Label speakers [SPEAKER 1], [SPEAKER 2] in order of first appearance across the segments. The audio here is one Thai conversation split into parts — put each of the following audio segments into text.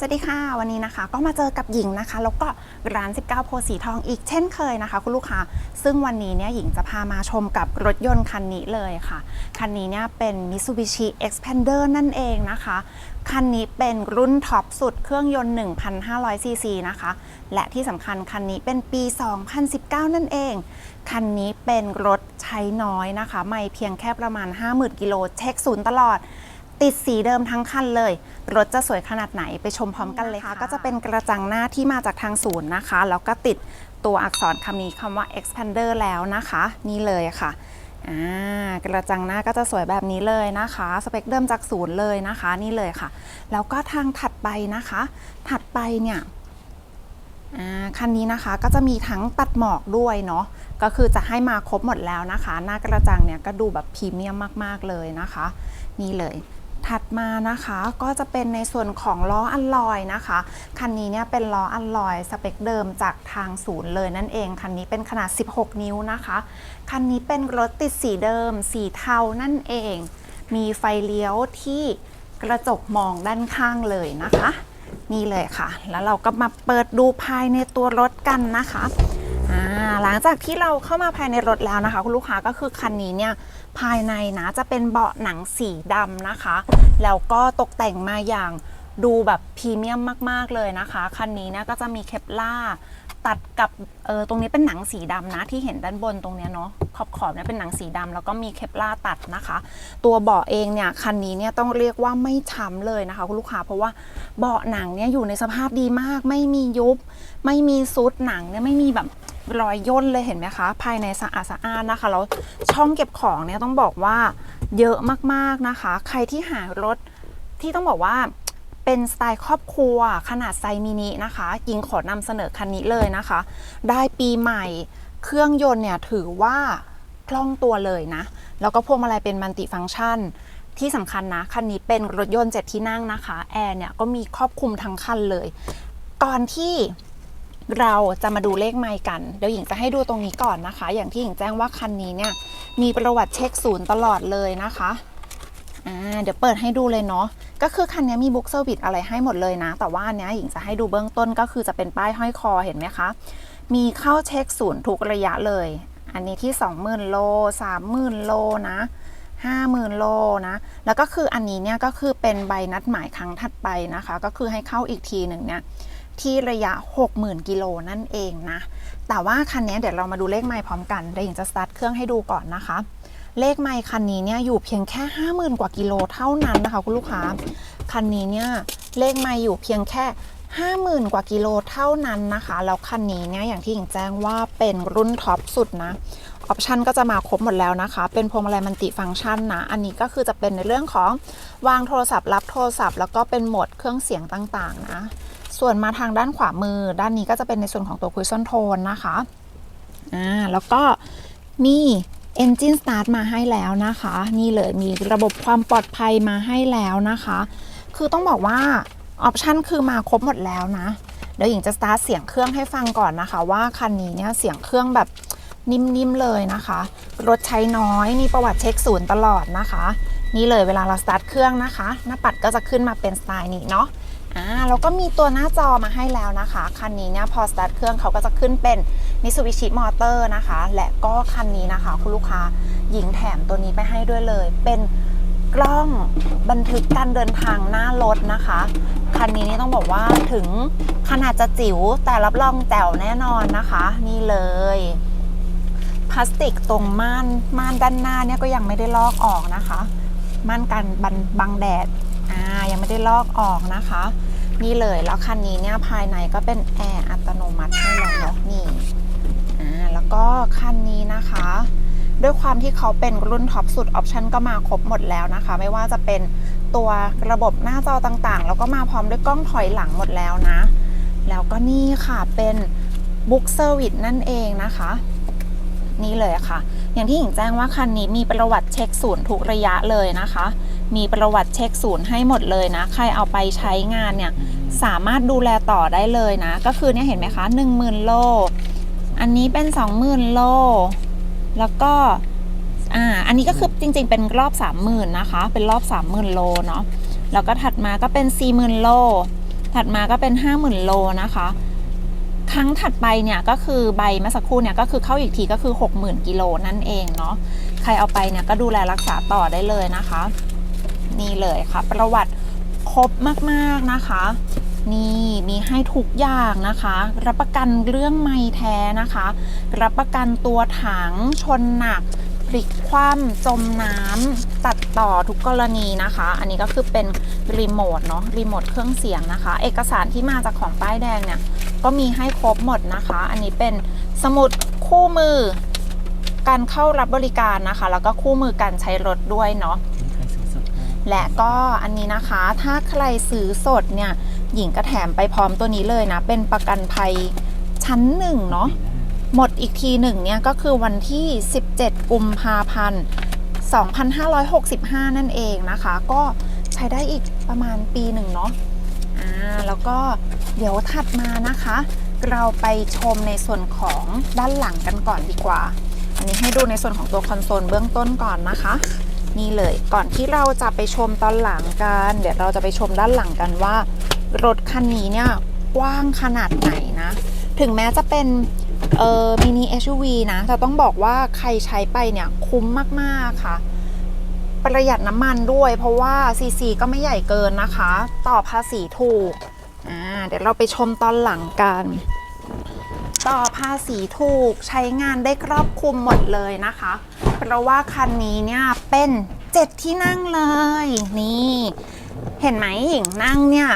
[SPEAKER 1] สวัสดีค่ะวันนี้นะคะก็มาเจอกับหญิงนะคะ แล้วก็ร้าน 19 โพสีทองอีกเช่นเคยนะคะ คุณลูกค้าซึ่งวันนี้เนี่ยหญิงจะพามาชมกับรถยนต์คันนี้เลยค่ะ คันนี้เนี่ยเป็น Mitsubishi Expander นั่นเองนะคะ คันนี้เป็นรุ่นท็อปสุดเครื่องยนต์ 1,500 ซีซีนะคะ และที่สำคัญคันนี้เป็นปี 2019 นั่นเอง คันนี้เป็นรถใช้น้อยนะคะ ไม่เพียงแค่ประมาณ 50,000 กิโลเช็คศูนย์ตลอด ติดสีเดิมทั้งคันเลย รถจะสวยขนาดไหนไปชมพร้อมกันเลยค่ะ ก็จะเป็นกระจังหน้าที่มาจากทางศูนย์นะคะ แล้วก็ติดตัวอักษรคำนี้คำว่า expander แล้วนะคะ นี่เลยค่ะอ่ากระจังหน้าก็จะสวยแบบนี้เลยนะคะ สเปคเดิมจากศูนย์เลยนะคะ นี่เลยค่ะ แล้วก็ทางถัดไปนะคะ ถัดไปเนี่ยอ่าคันนี้นะคะก็จะมีทั้งตัดหมอกด้วยเนาะก็คือจะให้มาครบหมดแล้วนะคะ หน้ากระจังเนี่ยก็ดูแบบพรีเมียมมาก ๆ เลยนะคะ นี่เลย ถัดมานะคะก็จะเป็นในส่วนของล้ออัลลอยนะคะ คันนี้เนี่ยเป็นล้ออัลลอยสเปคเดิมจากทางศูนย์เลยนั่นเอง คันนี้เป็นขนาด 16 นิ้วนะคะ คันนี้เป็นรถติดสีเดิม สีเทานั่นเอง มีไฟเลี้ยวที่กระจกมองด้านข้างเลยนะคะ นี่เลยค่ะ แล้วเราก็มาเปิดดูภายในตัวรถกันนะคะ หลังจากที่เราเข้ามาภายในรถแล้วนะคะ คุณลูกค้าก็คือคันนี้เนี่ยภายในนะจะเป็นเบาะหนังสีดำนะคะ แล้วก็ตกแต่งมาอย่างดูแบบพรีเมียมมาก ๆ เลยนะคะ คันนี้เนี่ยก็จะมีเคปล่าตัดกับเออตรงนี้เป็นหนังสีดำนะที่เห็นด้านบนตรงเนี้ยเนาะขอบขอบเนี่ยเป็นหนังสีดำแล้วก็มีเคปล่าตัดนะคะ ตัวเบาะเองเนี่ยคันนี้เนี่ยต้องเรียกว่าไม่ช้ำเลยนะคะคุณลูกค้าเพราะว่าเบาะหนังเนี่ยอยู่ในสภาพดีมาก ไม่มียุบ ไม่มีซุดหนังเนี่ยไม่มีแบบ รอยย่นเลยเห็นไหมคะ ภายในสะอาดสะอ้านนะคะแล้วช่องเก็บของเนี่ยต้องบอกว่าเยอะมากๆนะคะ ใครที่หารถที่ต้องบอกว่าเป็นสไตล์ครอบครัวขนาดไซส์มินินะคะ ยิงขอนำเสนอคันนี้เลยนะคะ ได้ปีใหม่เครื่องยนต์เนี่ยถือว่าคล่องตัวเลยนะ แล้วก็พวงมาลัยเป็นมัลติฟังก์ชัน ที่สำคัญนะ คันนี้เป็นรถยนต์7ที่นั่งนะคะ แอร์เนี่ยก็มีครอบคลุมทั้งคันเลย ก่อนที่ เราจะมาดูเลขไมล์กันเดี๋ยวหญิงจะให้ดูตรงนี้ก่อนนะคะ อย่างที่หญิงแจ้งว่าคันนี้เนี่ยมีประวัติเช็คศูนย์ตลอดเลยนะคะอ่าเดี๋ยวเปิดให้ดูเลยเนาะก็คือคันนี้มีบุ๊กเซอร์วิสอะไรให้หมดเลยนะ แต่ว่าอันเนี้ยหญิงจะให้ดูเบื้องต้นก็คือจะเป็นป้ายห้อยคอเห็นไหมคะ มีเข้าเช็คศูนย์ทุกระยะเลย อันนี้ที่ 20,000 โล 30,000 โลนะ50,000 โลนะ แล้วก็คืออันนี้เนี่ยก็คือเป็นใบนัดหมายครั้งถัดไปนะคะ ก็คือให้เข้าอีกทีหนึ่งเนี่ย ที่ระยะ 60,000 กิโลนั่นเองนะ แต่ว่าคันนี้เดี๋ยวเรามาดูเลขไมล์พร้อมกันเดี๋ยวหญิงจะสตาร์ทเครื่องให้ดูก่อนนะคะ เลขไมล์คันนี้เนี่ยอยู่เพียงแค่ 50,000 กว่ากิโลเท่านั้นนะคะคุณลูกค้า คันนี้เนี่ยเลขไมล์อยู่เพียงแค่50,000 กว่ากิโลเท่านั้นนะคะ แล้วคันนี้เนี่ยอย่างที่หญิงแจ้งว่าเป็นรุ่นท็อปสุดนะออปชันก็จะมาครบหมดแล้วนะคะ เป็นพวงมาลัยมัลติฟังก์ชันนะ อันนี้ก็คือจะเป็นในเรื่องของวางโทรศัพท์รับโทรศัพท์ แล้วก็เป็นโหมดเครื่องเสียงต่างๆนะ ส่วนมาทางด้านขวามือ ด้านนี้ก็จะเป็นในส่วนของตัวคุยซอนโทนนะคะอ่าแล้วก็มี Engine Start มาให้แล้วนะคะ นี่เลยมีระบบความปลอดภัยมาให้แล้วนะคะ คือต้องบอกว่าออปชันคือมาครบหมดแล้วนะเดี๋ยวหญิงจะสตาร์ทเสียงเครื่องให้ฟังก่อนนะคะ ว่าคันนี้เนี่ยเสียงเครื่องแบบนิ่มๆเลยนะคะ รถใช้น้อยมีประวัติเช็คศูนย์ตลอดนะคะ นี่เลยเวลาเราสตาร์ทเครื่องนะคะ หน้าปัดก็จะขึ้นมาเป็นสไตล์นี้เนาะ อ่าแล้วก็มีตัวหน้าจอมาให้แล้วนะคะ คันนี้เนี่ยพอสตาร์ทเครื่องเขาก็จะขึ้นเป็น Mitsubishi Motor นะคะ และก็คันนี้นะคะ คุณลูกค้าหญิงแถมตัวนี้ไปให้ด้วยเลย เป็นกล้องบันทึกการเดินทางหน้ารถนะคะ คันนี้นี่ต้องบอกว่าถึงขนาดจะจิ๋วแต่รับรองแจ๋วแน่นอนนะคะ นี่เลยพลาสติกตรงม่านม่านด้านหน้าเนี่ยก็ยังไม่ได้ลอกออกนะคะ ม่านกันบันบังแดด อ่ายังไม่ได้ลอกออกนะคะ นี่เลยแล้วคันนี้เนี่ยภายในก็เป็นแอร์อัตโนมัติให้เราเนาะนี่อ่าแล้วก็คันนี้นะคะ ด้วยความที่เขาเป็นรุ่นท็อปสุดออปชันก็มาครบหมดแล้วนะคะ ไม่ว่าจะเป็นตัวระบบหน้าจอต่างๆ แล้วก็มาพร้อมด้วยกล้องถอยหลังหมดแล้วนะ แล้วก็นี่ค่ะเป็นบุ๊กเซอร์วิสนั่นเองนะคะนี่เลยค่ะ อย่างที่หญิงแจ้งว่าคันนี้มีประวัติเช็คศูนย์ทุกระยะเลยนะคะ มีประวัติเช็คศูนย์ให้หมดเลยนะ ใครเอาไปใช้งานเนี่ยสามารถดูแลต่อได้เลยนะ ก็คือเนี่ยเห็นไหมคะ 10,000 โล อันนี้เป็น 20,000 โล แล้วก็อ่าอันนี้ก็คือจริงๆ เป็นรอบ 30,000 นะคะ เป็นรอบ 30,000 โลเนาะแล้วก็ถัดมาก็เป็น 40,000 โล ถัดมาก็เป็น 50,000 โลนะคะ ครั้งถัดไปเนี่ยก็คือใบเมื่อสักครู่เนี่ยก็คือเข้าอีกทีก็คือ 60,000 กิโลนั่นเองเนาะใครเอาไปเนี่ยก็ดูแลรักษาต่อได้เลยนะคะ นี่เลยค่ะ ประวัติครบมากๆนะคะ นี่มีให้ทุกอย่างนะคะ รับประกันเรื่องไม้แท้นะคะ รับประกันตัวถังชนหนักพลิกคว่ำจมน้ำตัดต่อทุกกรณีนะคะ อันนี้ก็คือเป็นรีโมทเนาะรีโมทเครื่องเสียงนะคะ เอกสารที่มาจากของป้ายแดงเนี่ย ก็มีให้ครบหมดนะคะ อันนี้เป็นสมุดคู่มือการเข้ารับบริการนะคะ แล้วก็คู่มือการใช้รถด้วยเนาะ และก็อันนี้นะคะถ้าใครซื้อสดเนี่ยหญิงก็แถมไปพร้อมตัวนี้เลยนะ เป็นประกันภัยชั้นหนึ่งเนาะหมดอีกทีหนึ่งเนี่ยก็คือวันที่ 17 กุมภาพันธ์ 2565 นั่นเองนะคะ ก็ใช้ได้อีกประมาณปีหนึ่งเนาะอ่าแล้วก็เดี๋ยวถัดมานะคะ เราไปชมในส่วนของด้านหลังกันก่อนดีกว่า อันนี้ให้ดูในส่วนของตัวคอนโซลเบื้องต้นก่อนนะคะ นี่เลย ก่อนที่เราจะไปชมตอนหลังกัน เดี๋ยวเราจะไปชมด้านหลังกันว่า รถคันนี้เนี่ยกว้างขนาดไหนนะ ถึงแม้จะเป็นเอ่อมินิ SUV นะแต่ต้องบอกว่าใครใช้ไปเนี่ยคุ้มมากๆค่ะ ประหยัดน้ำมันด้วย เพราะว่าซีซีก็ไม่ใหญ่เกินนะคะ ต่อภาษีถูกอ่าเดี๋ยวเราไปชมตอนหลังกัน ต่อภาษีถูกใช้งานได้ครอบคลุมหมดเลยนะคะ เพราะว่าคันนี้เนี่ยเป็นเจ็ดที่นั่งเลย นี่ เห็นไหมหญิงนั่งเนี่ย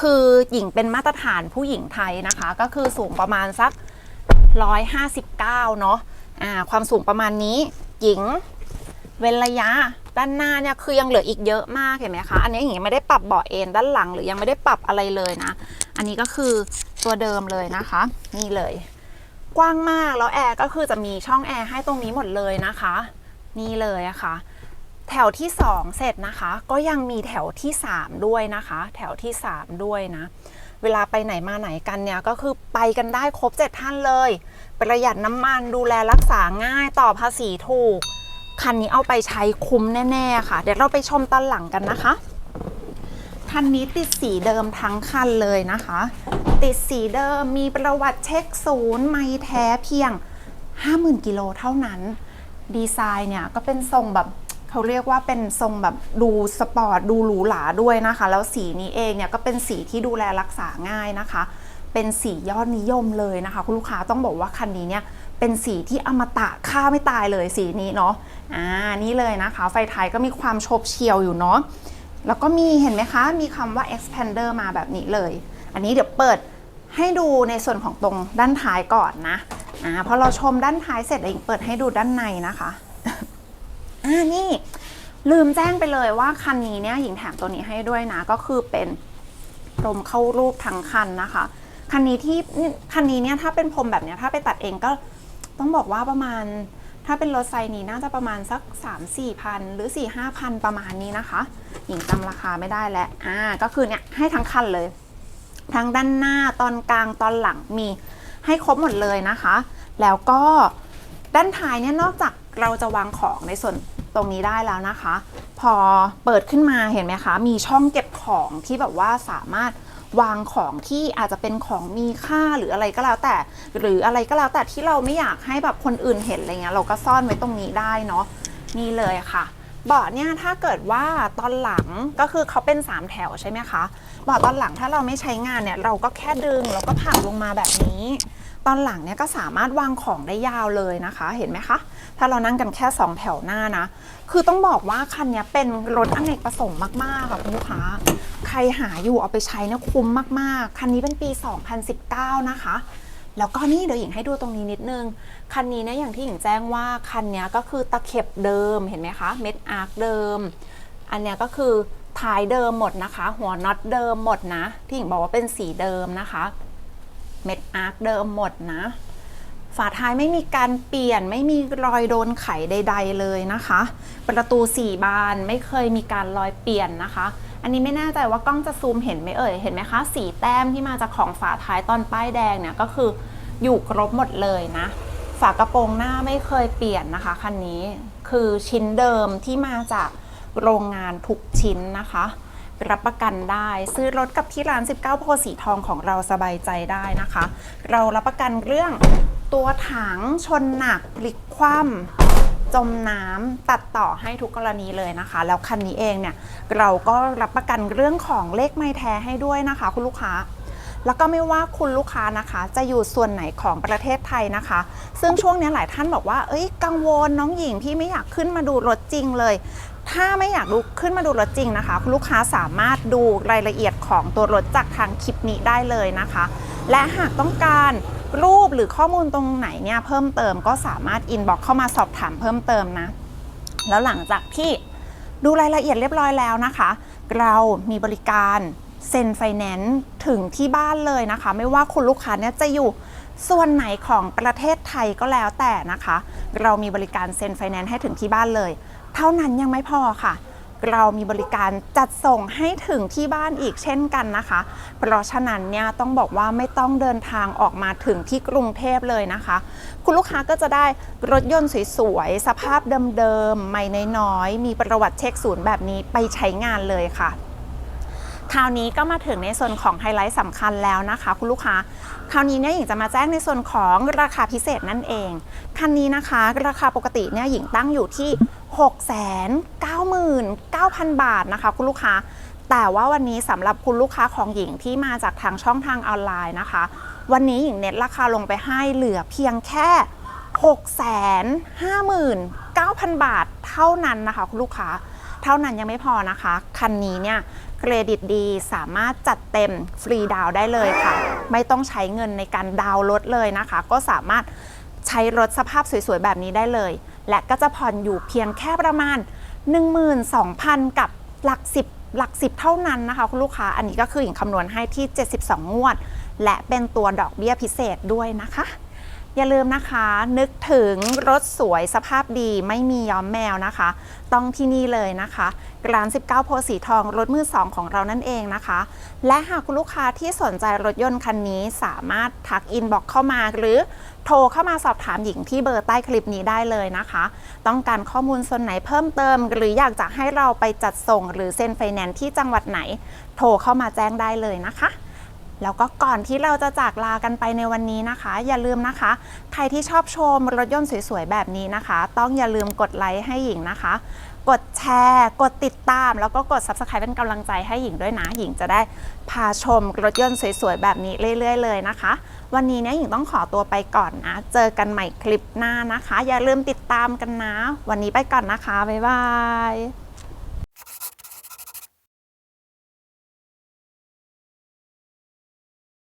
[SPEAKER 1] คือหญิงเป็นมาตรฐานผู้หญิงไทยนะคะ ก็คือสูงประมาณสัก 159 เนาะอ่าความสูงประมาณนี้หญิงเว้นระยะด้านหน้าเนี่ยคือยังเหลืออีกเยอะมากเห็นไหมคะ อันนี้หญิงยังไม่ได้ปรับเบาะเอนด้านหลังหรือยังไม่ได้ปรับอะไรเลยนะ อันนี้ก็คือตัวเดิมเลยนะคะ นี่เลย กว้างมากแล้วแอร์ก็คือจะมีช่องแอร์ให้ตรงนี้หมดเลยนะคะ นี่เลยอะค่ะแถวที่ 2 เสร็จนะคะ ก็ยังมีแถวที่ 3 ด้วยนะคะ แถวที่ 3 ด้วยนะ เวลาไปไหนมาไหนกันเนี่ยก็คือไปกันได้ครบ 7 ท่านเลย ประหยัดน้ำมันดูแลรักษาง่ายต่อภาษีถูก คันนี้เอาไปใช้คุ้มแน่ ๆ ค่ะ เดี๋ยวเราไปชมตอนหลังกันนะคะ คันนี้ติดสีเดิมทั้งคันเลยนะคะ ติดสีเดิมมีประวัติเช็คศูนย์ไม่แท้เพียง 50,000กิโลเท่านั้น ดีไซน์เนี่ยก็เป็นทรงแบบเขาเรียกว่าเป็นทรงแบบดูสปอร์ตดูหรูหราด้วยนะคะ แล้วสีนี้เองเนี่ยก็เป็นสีที่ดูแลรักษาง่ายนะคะ เป็นสียอดนิยมเลยนะคะ คุณลูกค้าต้องบอกว่าคันนี้เนี่ยเป็นสีที่อมตะฆ่าไม่ตายเลยสีนี้เนาะอ่านี่เลยนะคะ ไฟท้ายก็มีความโฉบเฉี่ยวอยู่เนาะ แล้วก็มีเห็นไหมคะ มีคำว่า expander มาแบบนี้เลย อันนี้เดี๋ยวเปิดให้ดูในส่วนของตรงด้านท้ายก่อนนะอ่าพอเราชมด้านท้ายเสร็จเองเปิดให้ดูด้านในนะคะอ่านี่ลืมแจ้งไปเลยว่าคันนี้เนี่ยหญิงแถมตัวนี้ให้ด้วยนะ ก็คือเป็นพรมเข้ารูปทั้งคันนะคะ คันนี้ที่คันนี้เนี่ยถ้าเป็นพรมแบบเนี้ยถ้าไปตัดเองก็ต้องบอกว่าประมาณ ถ้าเป็นรถไซส์นี้น่าจะประมาณสัก 3 4พันหรือ4 5พันประมาณนี้นะคะ หญิงจำราคาไม่ได้แล้วอ่าก็คือเนี่ยให้ทั้งคันเลย ทั้งด้านหน้าตอนกลางตอนหลังมีให้ครบหมดเลยนะคะ แล้วก็ด้านท้ายเนี่ยนอกจากเราจะวางของในส่วนตรงนี้ได้แล้วนะคะ พอเปิดขึ้นมาเห็นไหมคะ มีช่องเก็บของที่แบบว่าสามารถ วางของที่อาจจะเป็นของมีค่าหรืออะไรก็แล้วแต่ หรืออะไรก็แล้วแต่ที่เราไม่อยากให้แบบคนอื่นเห็นอะไรเงี้ยเราก็ซ่อนไว้ตรงนี้ได้เนาะนี่เลยค่ะเบาะเนี่ยถ้าเกิดว่าตอนหลังก็คือเขาเป็น 3 แถวใช่ไหมคะเบาะตอนหลังถ้าเราไม่ใช้งานเนี่ยเราก็แค่ดึงแล้วก็ผลักลงมาแบบนี้ ตอนหลังเนี่ยก็สามารถวางของได้ยาวเลยนะคะ เห็นไหมคะ ถ้าเรานั่งกันแค่ 2 แถวหน้านะ คือต้องบอกว่าคันเนี้ยเป็นรถอเนกประสงค์มากๆค่ะคุณลูกค้า ใครหาอยู่เอาไปใช้เนี่ยคุ้มมากๆ คันนี้เป็นปี 2019 นะคะ แล้วก็นี่เดี๋ยวหญิงให้ดูตรงนี้นิดนึง คันนี้เนี่ยอย่างที่หญิงแจ้งว่าคันเนี้ยก็คือตะเข็บเดิมเห็นไหมคะ เม็ดอาร์คเดิม อันเนี้ยก็คือท้ายเดิมหมดนะคะ หัวน็อตเดิมหมดนะ ที่หญิงบอกว่าเป็นสีเดิมนะคะ เม็ดอาร์คเดิมหมดนะ ฝาท้ายไม่มีการเปลี่ยนไม่มีรอยโดนไขใด ๆ เลยนะคะ ประตู 4 บานไม่เคยมีการรอยเปลี่ยนนะคะ อันนี้ไม่แน่ใจว่ากล้องจะซูมเห็นไหมเอ่ยเห็นไหมคะสีแต้มที่มาจากของฝาท้ายตอนป้ายแดงเนี่ยก็คืออยู่ครบหมดเลยนะฝากระโปรงหน้าไม่เคยเปลี่ยนนะคะคันนี้คือชิ้นเดิมที่มาจากโรงงานทุกชิ้นนะคะ รับประกันได้ ซื้อรถกับที่ร้าน 19โพสีทองของเราสบายใจได้นะคะ เรารับประกันเรื่องตัวถังชนหนักพลิกคว่ำจมน้ำตัดต่อให้ทุกกรณีเลยนะคะ แล้วคันนี้เองเนี่ยเราก็รับประกันเรื่องของเลขไม่แท้ให้ด้วยนะคะ คุณลูกค้าแล้วก็ไม่ว่าคุณลูกค้านะคะ จะอยู่ส่วนไหนของประเทศไทยนะคะ ซึ่งช่วงนี้หลายท่านบอกว่า เอ้ย กังวลน้องหญิงพี่ไม่อยากขึ้นมาดูรถจริงเลย ถ้าไม่อยากดูขึ้นมาดูรถจริงนะคะ คุณลูกค้าสามารถดูรายละเอียดของตัวรถจากทางคลิปนี้ได้เลยนะคะ และหากต้องการรูปหรือข้อมูลตรงไหนเนี่ยเพิ่มเติมก็สามารถอินบ็อกเข้ามาสอบถามเพิ่มเติมนะ แล้วหลังจากที่ดูรายละเอียดเรียบร้อยแล้วนะคะ เรามีบริการเซ็นไฟแนนซ์ถึงที่บ้านเลยนะคะ ไม่ว่าคุณลูกค้าเนี่ยจะอยู่ส่วนไหนของประเทศไทยก็แล้วแต่นะคะ เรามีบริการเซ็นไฟแนนซ์ให้ถึงที่บ้านเลย เท่านั้นยังไม่พอค่ะ เรามีบริการจัดส่งให้ถึงที่บ้านอีกเช่นกันนะคะ เพราะฉะนั้นเนี่ยต้องบอกว่าไม่ต้องเดินทางออกมาถึงที่กรุงเทพเลยนะคะ คุณลูกค้าก็จะได้รถยนต์สวยๆ สภาพเดิมๆ ไม่น้อยๆ มีประวัติเช็คศูนย์แบบนี้ไปใช้งานเลยค่ะคราวนี้ก็มาถึงในส่วนของไฮไลท์สำคัญแล้วนะคะ คุณลูกค้า คราวนี้เนี่ยหญิงจะมาแจ้งในส่วนของราคาพิเศษนั่นเอง คันนี้นะคะ ราคาปกติเนี่ยหญิงตั้งอยู่ที่ 699,000 บาทนะคะคุณลูกค้า แต่ว่าวันนี้สำหรับคุณลูกค้าของหญิงที่มาจากทางช่องทางออนไลน์นะคะ วันนี้หญิงเน็ตราคาลงไปให้เหลือเพียงแค่ 659,000 บาทเท่านั้นนะคะคุณลูกค้า เท่านั้นยังไม่พอนะคะ คันนี้เนี่ยเครดิตดีสามารถจัดเต็มฟรีดาวได้เลยค่ะ ไม่ต้องใช้เงินในการดาวรถเลยนะคะ ก็สามารถใช้รถสภาพสวยๆแบบนี้ได้เลย และก็จะผ่อนอยู่เพียงแค่ประมาณ 12,000 กับหลักสิบหลักสิบเท่านั้นนะคะคุณลูกค้าอันนี้ก็คือหญิงคำนวณให้ที่ 72 งวด และเป็นตัวดอกเบี้ยพิเศษด้วยนะคะ อย่าลืมนะคะ นึกถึงรถสวยสภาพดีไม่มีย้อมแมวนะคะ ต้องที่นี่เลยนะคะ ร้าน 19 โพสีทองรถมือสองของเรานั่นเองนะคะ และหากคุณลูกค้าที่สนใจรถยนต์คันนี้สามารถทักอินบ็อกเข้ามาหรือโทรเข้ามาสอบถามหญิงที่เบอร์ใต้คลิปนี้ได้เลยนะคะ ต้องการข้อมูลส่วนไหนเพิ่มเติม หรืออยากจะให้เราไปจัดส่งหรือเซ็นไฟแนนซ์ที่จังหวัดไหน โทรเข้ามาแจ้งได้เลยนะคะ แล้วก็ก่อนที่เราจะจากลากันไปในวันนี้นะคะ อย่าลืมนะคะ ใครที่ชอบชมรถยนต์สวยๆ แบบนี้นะคะ ต้องอย่าลืมกดไลค์ให้หญิงนะคะ กดแชร์ กดติดตาม แล้วก็กด subscribe เป็นกำลังใจให้หญิงด้วยนะ หญิงจะได้พาชมรถยนต์สวยๆ แบบนี้เรื่อยๆ เลยนะคะ วันนี้เนี่ยหญิงต้องขอตัวไปก่อนนะ เจอกันใหม่คลิปหน้านะคะ อย่าลืมติดตามกันนะ วันนี้ไปก่อนนะคะบ๊ายบาย